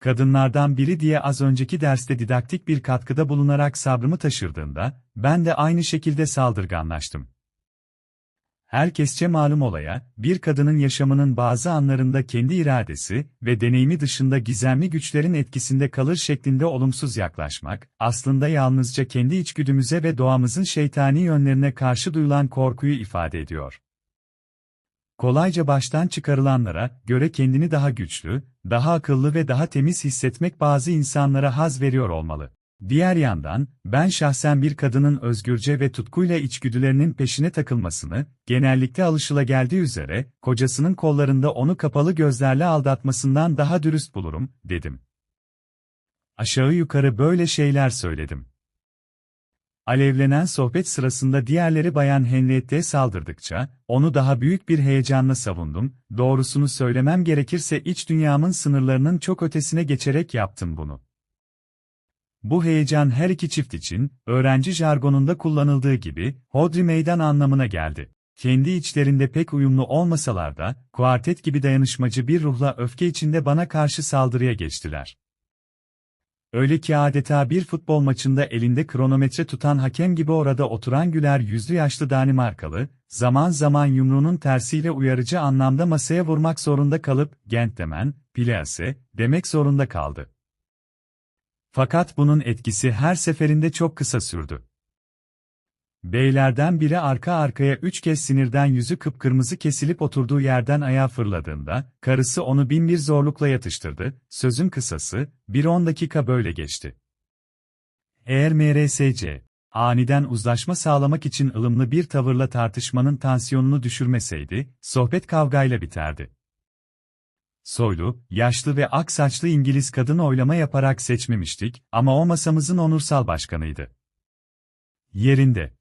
kadınlardan biri diye az önceki derste didaktik bir katkıda bulunarak sabrımı taşırdığında, ben de aynı şekilde saldırganlaştım. Herkesçe malum olaya, bir kadının yaşamının bazı anlarında kendi iradesi ve deneyimi dışında gizemli güçlerin etkisinde kalır şeklinde olumsuz yaklaşmak, aslında yalnızca kendi içgüdümüze ve doğamızın şeytani yönlerine karşı duyulan korkuyu ifade ediyor. Kolayca baştan çıkarılanlara göre kendini daha güçlü, daha akıllı ve daha temiz hissetmek bazı insanlara haz veriyor olmalı. Diğer yandan, ben şahsen bir kadının özgürce ve tutkuyla içgüdülerinin peşine takılmasını, genellikle alışılageldiği üzere, kocasının kollarında onu kapalı gözlerle aldatmasından daha dürüst bulurum, dedim. Aşağı yukarı böyle şeyler söyledim. Alevlenen sohbet sırasında diğerleri Bayan Henriette'ye saldırdıkça, onu daha büyük bir heyecanla savundum, doğrusunu söylemem gerekirse iç dünyamın sınırlarının çok ötesine geçerek yaptım bunu. Bu heyecan her iki çift için, öğrenci jargonunda kullanıldığı gibi, hodri meydan anlamına geldi. Kendi içlerinde pek uyumlu olmasalar da, kuartet gibi dayanışmacı bir ruhla öfke içinde bana karşı saldırıya geçtiler. Öyle ki adeta bir futbol maçında elinde kronometre tutan hakem gibi orada oturan güler yüzlü yaşlı Danimarkalı, zaman zaman yumruğunun tersiyle uyarıcı anlamda masaya vurmak zorunda kalıp, gentleman, plase, demek zorunda kaldı. Fakat bunun etkisi her seferinde çok kısa sürdü. Beylerden biri arka arkaya üç kez sinirden yüzü kıpkırmızı kesilip oturduğu yerden ayağa fırladığında, karısı onu bin bir zorlukla yatıştırdı, sözün kısası, bir on dakika böyle geçti. Eğer MRSC, aniden uzlaşma sağlamak için ılımlı bir tavırla tartışmanın tansiyonunu düşürmeseydi, sohbet kavgayla biterdi. Soylu, yaşlı ve ak saçlı İngiliz kadın oylama yaparak seçmemiştik ama o masamızın onursal başkanıydı. Yerinde.